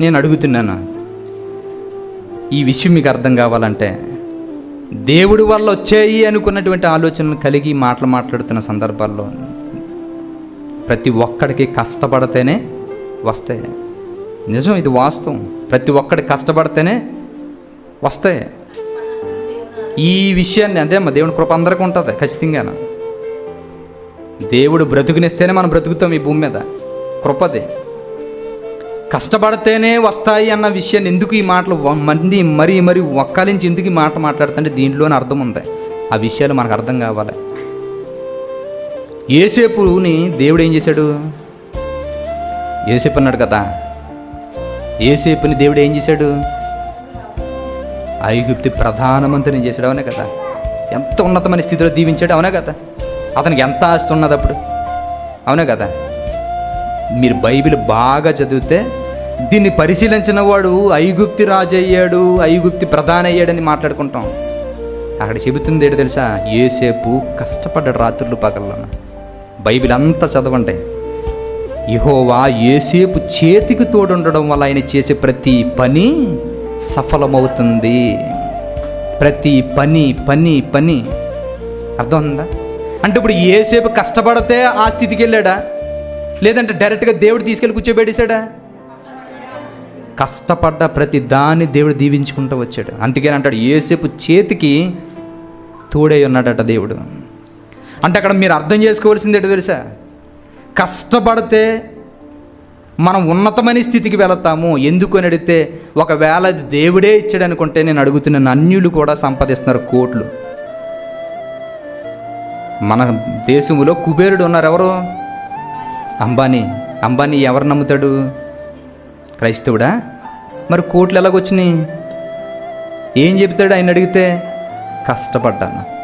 నేను అడుగుతున్నాను. ఈ విషయం మీకు అర్థం కావాలంటే దేవుడి వల్ల వచ్చాయి అనుకున్నటువంటి ఆలోచనలు కలిగి మాటలు మాట్లాడుతున్న సందర్భాల్లో ప్రతి ఒక్కడికి కష్టపడితేనే వస్తాయి. నిజం ఇది వాస్తవం. ప్రతి ఒక్కడి కష్టపడితేనే వస్తాయి. ఈ విషయాన్ని అదే మా దేవుని కృప అందరికీ ఉంటుంది ఖచ్చితంగా. దేవుడు బ్రతుకునిస్తేనే మనం బ్రతుకుతాం ఈ భూమి మీద. కృపదే. కష్టపడితేనే వస్తాయి అన్న విషయాన్ని ఎందుకు ఈ మాటలు మంది మరీ మరీ ఒక్కలించి ఎందుకు ఈ మాట మాట్లాడుతుంటే దీంట్లోనే అర్థం ఉంది. ఆ విషయాలు మనకు అర్థం కావాలి. ఏసేపుని దేవుడు ఏం చేశాడు? ఏసేపు అన్నాడు కదా ఏసేపుని దేవుడు ఏం చేశాడు? ఐగుప్తి ప్రధానమంత్రిని చేశాడు అవునే కదా? ఎంత ఉన్నతమైన స్థితిలో దీవించాడు అవునే కదా? అతనికి ఎంత ఆస్తి ఉన్నది అప్పుడు? అవునే కదా? మీరు బైబిల్ బాగా చదివితే దీన్ని పరిశీలించిన వాడు ఐగుప్తి రాజు అయ్యాడు ఐగుప్తి ప్రధాన అయ్యాడని మాట్లాడుకుంటాం. అక్కడ చెబుతుంది ఏంటో తెలుసా? ఏసేపు కష్టపడ్డాడు రాత్రులు పగల్లో బైబిల్ అంతా చదవండి. యహోవా ఏసేపు చేతికి తోడుండడం వల్ల ఆయన చేసే ప్రతి పని సఫలమవుతుంది. ప్రతి పని పని పని. అర్థం ఉందా? అంటే ఇప్పుడు ఏసేపు కష్టపడితే ఆ స్థితికి వెళ్ళాడా? లేదంటే డైరెక్ట్గా దేవుడు తీసుకెళ్ళి కూర్చోబెట్టేశాడా? కష్టపడ్డ ప్రతి దాన్ని దేవుడు దీవించుకుంటూ వచ్చాడు. అందుకని అంటాడు ఏసేపు చేతికి తోడై ఉన్నాడట దేవుడు. అంటే అక్కడ మీరు అర్థం చేసుకోవాల్సింది ఏంటో తెలుసా? కష్టపడితే మనం ఉన్నతమైన స్థితికి వెళతాము. ఎందుకు అని అడిగితే ఒకవేళ అది దేవుడే ఇచ్చాడు అనుకుంటే నేను అడుగుతున్న అన్యులు కూడా సంపాదిస్తున్నారు కోట్లు. మన దేశంలో కుబేరుడు ఉన్నారు ఎవరు అంబానీ అంబానీ ఎవరు నమ్ముతాడు? క్రైస్తవుడా? మరి కోట్లు ఎలాగొచ్చినాయి? ఏం చెప్తాడు ఆయన అడిగితే కష్టపడ్డాను.